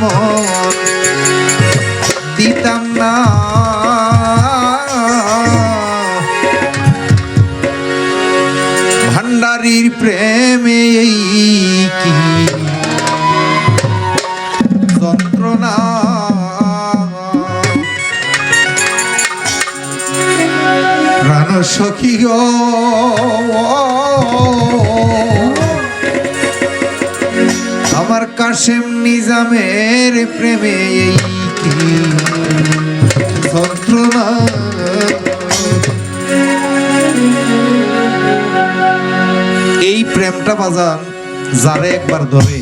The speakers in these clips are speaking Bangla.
মন দিতাম না। ভান্ডারির প্রেমে কি যন্ত্রণা? প্রাণ সখী গো। কাশেম নিজামের প্রেমে এই প্রেমটা বাজান, যারে একবার ধরে,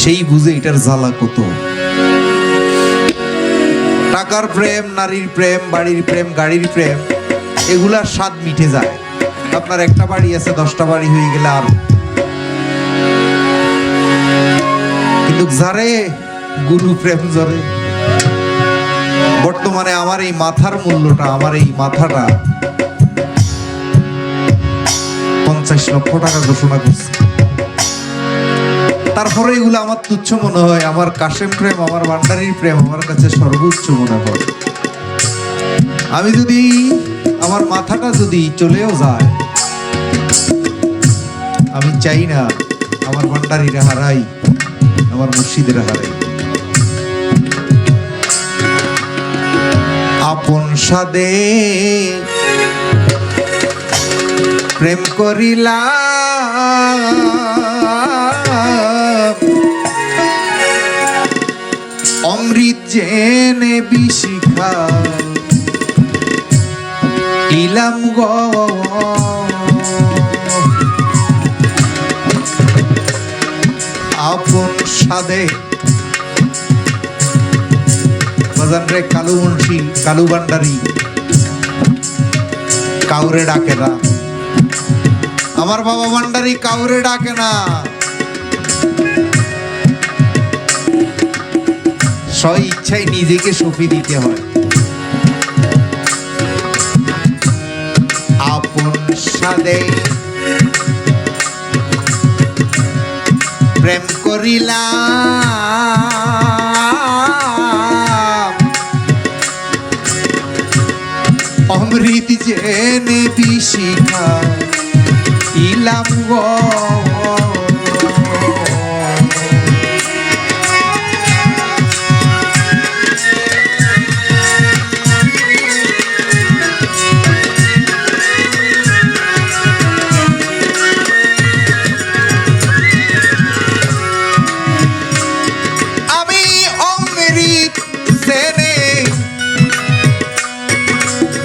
সেই বুঝে এটার জ্বালা কত। টাকার প্রেম, নারীর প্রেম, বাড়ির প্রেম, গাড়ির প্রেম, এগুলার স্বাদ মিঠে যায়। আপনার একটা বাড়ি আছে, দশটা বাড়ি হয়ে গেলে আর কিন্তু যারে গুরু প্রেম জরে বর্তমানে আমার এই মাথার মূল্যটা, আমার এই মাথাটা পঞ্চাশ লক্ষ টাকা ঘোষণা করছে। তারপরে এগুলো আমার তুচ্ছ মনে হয়, আমার কাশেম প্রেম, আমার ভান্ডারির প্রেম আমার কাছে সর্বোচ্চ মনে হয়। আমি যদি, আমার মাথাটা যদি চলেও যায়, আমি চাই না আমার ভান্ডারিরা হারাই। আমার মুর্শিদের হারাই আপন সাদে প্রেম করিলাম। অমৃত জেনে বিশিখা ইলাম গ। সাদে। রে কালু মুন্সি, কালু কাউরে ডাকে না। আমার বাবা ভান্ডারি কাউরে ডাকে না। স্ব ইচ্ছায় নিজেকে সফি দিতে হয়। আপন সাদে। প্রেম করিলাম। অমৃত জেনে বিশিখা ইলাম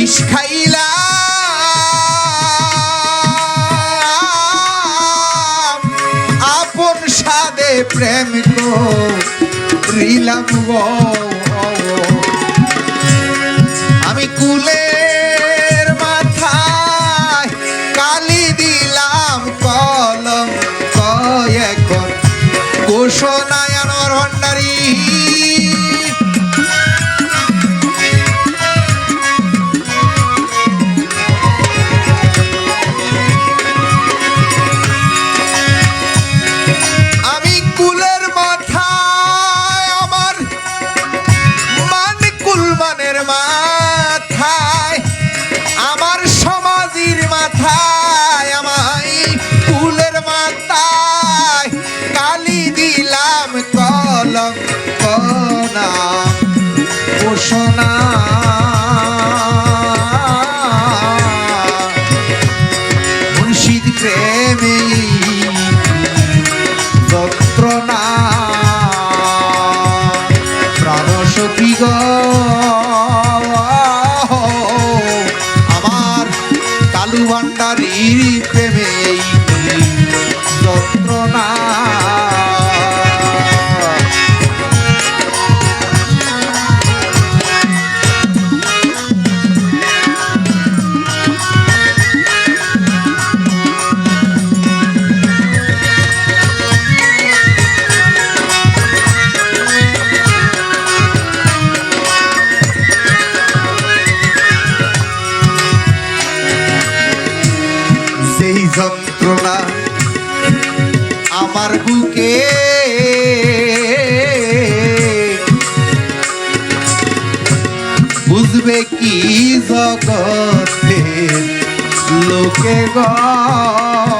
বিষ খাইলাম। আপন সাদে প্রেম গো রিলাম গো আমি কুলের মাথায় কালি দিলাম কলম কয় এখন ঘোষণায় আনোয়ার ভান্ডারী কনা ঘোষণা মুর্শিদ বুঝবে কি জগতে লোকে গো?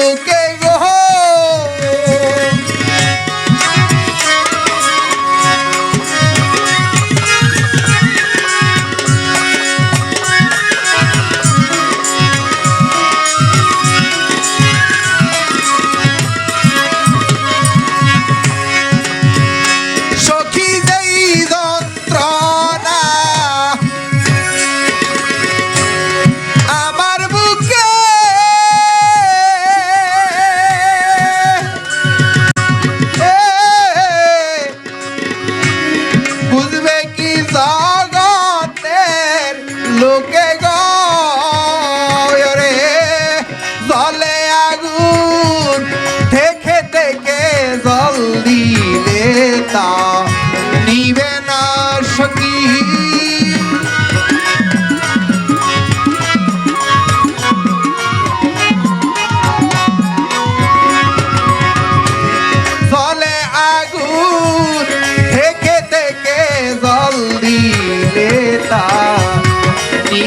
জগতের লোকে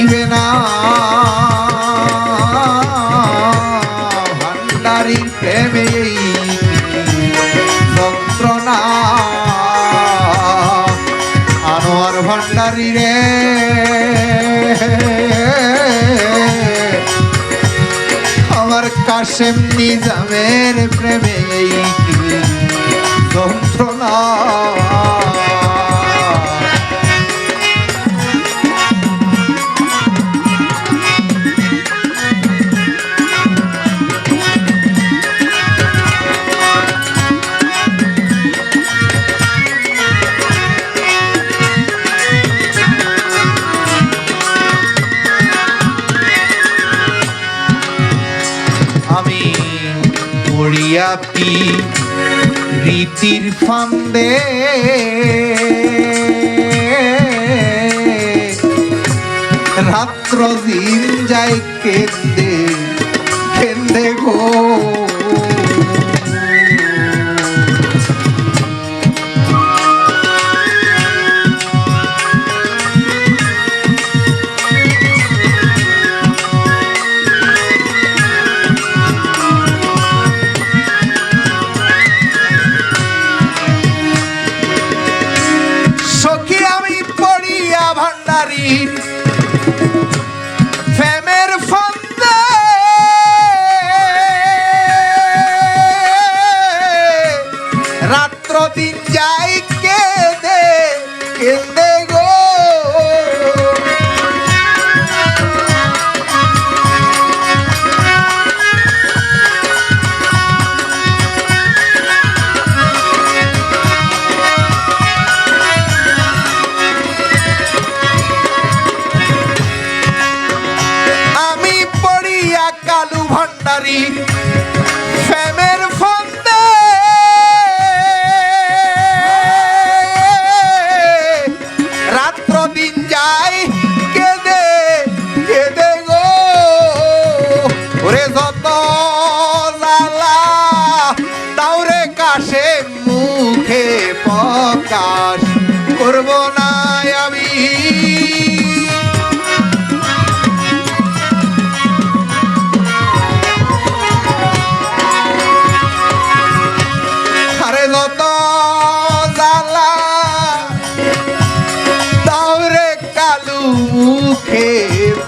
নিবে না। ভান্ডারির প্রেমে যন্ত্রণা। আনোয়ার ভান্ডারি রে। আমার কাশেম নিজামের আমি পড়িয়াপি রীতির ফান্দে। রাত্র দিন যাই কেন্দে কেন্দে গো।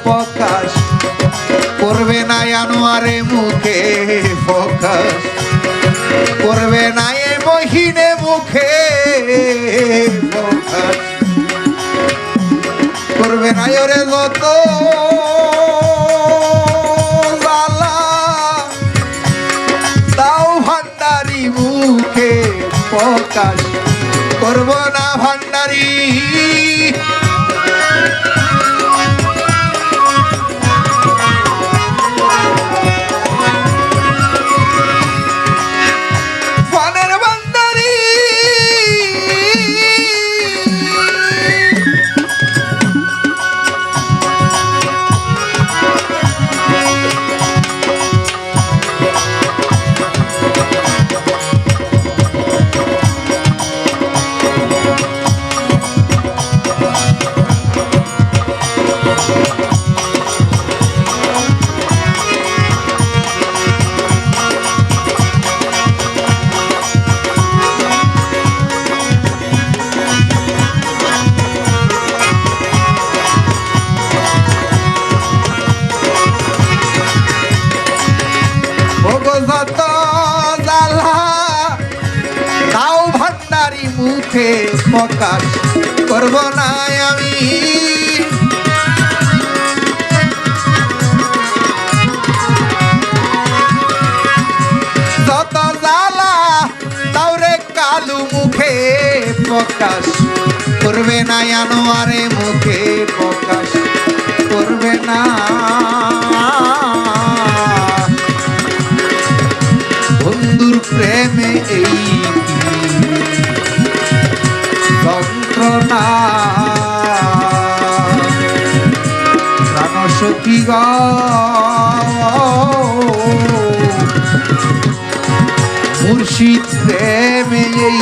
প্রকাশ। করবে না আনোয়ারে মুখে প্রকাশ। করবে না এ মহিনে মুখে প্রকাশ। করবে না ওরে মুখে প্রকাশ। করব না ভান্ডারি প্রকাশ করব না আমি। যত জ্বালা তাওরে কালু মুখে প্রকাশ করবে না আনোয়ারে মুখে প্রকাশ করবে না। বন্ধুর প্রেমে এই গ। মুর্শিদ প্রেমে এই